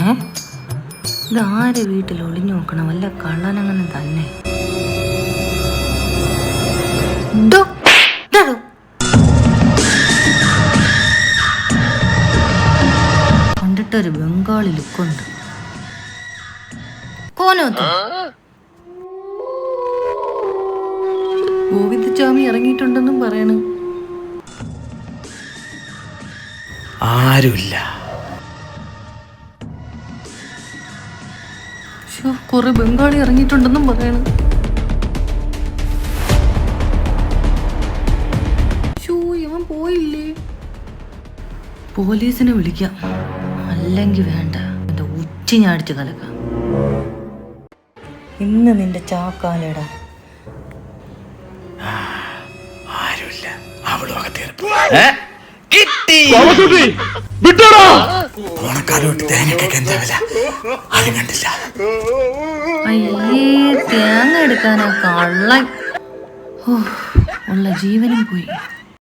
ഏ? ഇതാരെ വീട്ടിൽ ഒളിഞ്ഞു നോക്കണം? വല്ല കള്ളനങ്ങനെ തന്നെ. കണ്ടിട്ടൊരു ബംഗാളി ലുക്കുണ്ട്. കോനോത്ത്. ഗോവിന്ദസ്വാമി ഇറങ്ങിയിട്ടുണ്ടെന്നും പറയണു. ആരുമില്ല. കുറെ ബംഗാളി ഇറങ്ങിയിട്ടുണ്ടെന്നും പറയണു. ഇവൻ പോയില്ലേ? പോലീസിനെ വിളിക്കാം. അല്ലെങ്കിൽ വേണ്ട. എന്റെ ഉച്ചി ഞാടിച്ച് കലക്കാം. ഇന്ന് നിന്റെ ചാക്കാലടാ. ആരുമില്ല. അവളും കിട്ടി. ഓണക്കാലോട്ട് തേങ്ങക്കൊക്കെ എന്താ വില? ആരും കണ്ടില്ല. അയ്യേ തേങ്ങ എടുക്കാനാ കള്ളൻ. ഉള്ള ജീവനും പോയി.